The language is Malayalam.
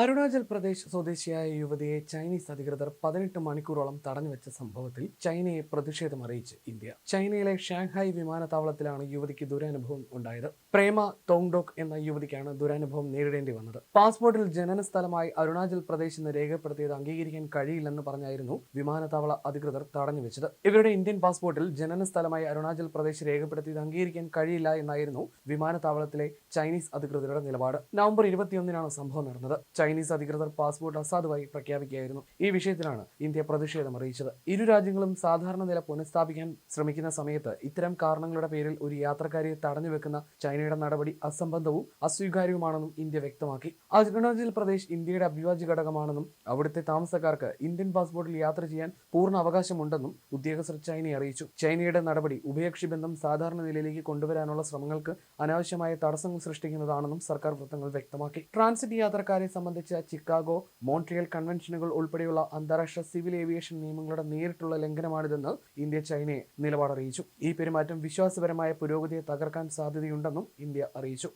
അരുണാചൽ പ്രദേശ് സ്വദേശിയായ യുവതിയെ ചൈനീസ് അധികൃതർ പതിനെട്ട് മണിക്കൂറോളം തടഞ്ഞുവെച്ച സംഭവത്തിൽ ചൈനയെ പ്രതിഷേധം അറിയിച്ച് ഇന്ത്യ. ചൈനയിലെ ഷാങ്ഹായ് വിമാനത്താവളത്തിലാണ് യുവതിക്ക് ദുരനുഭവം ഉണ്ടായത്. പ്രേമ തോങ്ഡോക് എന്ന യുവതിക്കാണ് ദുരനുഭവം നേരിടേണ്ടി വന്നത്. പാസ്പോർട്ടിൽ ജനന സ്ഥലമായി അരുണാചൽ പ്രദേശ് എന്ന് രേഖപ്പെടുത്തിയത് അംഗീകരിക്കാൻ കഴിയില്ലെന്ന് പറഞ്ഞായിരുന്നു വിമാനത്താവള അധികൃതർ തടഞ്ഞു തടഞ്ഞുവെച്ചത്. ഇവരുടെ ഇന്ത്യൻ പാസ്പോർട്ടിൽ ജനന സ്ഥലമായി അരുണാചൽ പ്രദേശ് രേഖപ്പെടുത്തിയത് അംഗീകരിക്കാൻ കഴിയില്ല എന്നായിരുന്നു വിമാനത്താവളത്തിലെ ചൈനീസ് അധികൃതരുടെ നിലപാട്. നവംബർ ഇരുപത്തിയൊന്നിനാണ് സംഭവം നടന്നത്. ചൈനീസ് അധികൃതർ പാസ്പോർട്ട് അസാധുവായി പ്രഖ്യാപിക്കുകയായിരുന്നു. ഈ വിഷയത്തിലാണ് ഇന്ത്യ പ്രതിഷേധം അറിയിച്ചത്. ഇരു രാജ്യങ്ങളും സാധാരണ നില പുനഃസ്ഥാപിക്കാൻ ശ്രമിക്കുന്ന സമയത്ത് ഇത്തരം കാരണങ്ങളുടെ പേരിൽ ഒരു യാത്രക്കാരിയെ തടഞ്ഞുവെക്കുന്ന ചൈനയുടെ നടപടി അസംബന്ധവും അസ്വീകാര്യവുമാണെന്നും ഇന്ത്യ വ്യക്തമാക്കി. അരുണാചൽ പ്രദേശ് ഇന്ത്യയുടെ അവിഭാജ്യ ഘടകമാണെന്നും അവിടുത്തെ താമസക്കാർക്ക് ഇന്ത്യൻ പാസ്പോർട്ടിൽ യാത്ര ചെയ്യാൻ പൂർണ അവകാശമുണ്ടെന്നും ഉദ്യോഗസ്ഥർ ചൈനയെ അറിയിച്ചു. ചൈനയുടെ നടപടി ഉഭയകക്ഷി ബന്ധം സാധാരണ നിലയിലേക്ക് കൊണ്ടുവരാനുള്ള ശ്രമങ്ങൾക്ക് അനാവശ്യമായ തടസ്സങ്ങൾ സൃഷ്ടിക്കുന്നതാണെന്നും സർക്കാർ വൃത്തങ്ങൾ വ്യക്തമാക്കി. ട്രാൻസിറ്റ് യാത്രക്കാരെ സംബന്ധിച്ച ചിക്കാഗോ മോൺട്രിയൽ കൺവെൻഷനുകൾ ഉൾപ്പെടെയുള്ള അന്താരാഷ്ട്ര സിവിൽ ഏവിയേഷൻ നിയമങ്ങളുടെ നേരിട്ടുള്ള ലംഘനമാണിതെന്ന് ഇന്ത്യ ചൈനയെ നിലപാടറിയിച്ചു. ഈ പെരുമാറ്റം വിശ്വാസപരമായ പുരോഗതിയെ തകർക്കാൻ സാധ്യതയുണ്ടെന്നും ഇന്ത്യ അറിയിച്ചു.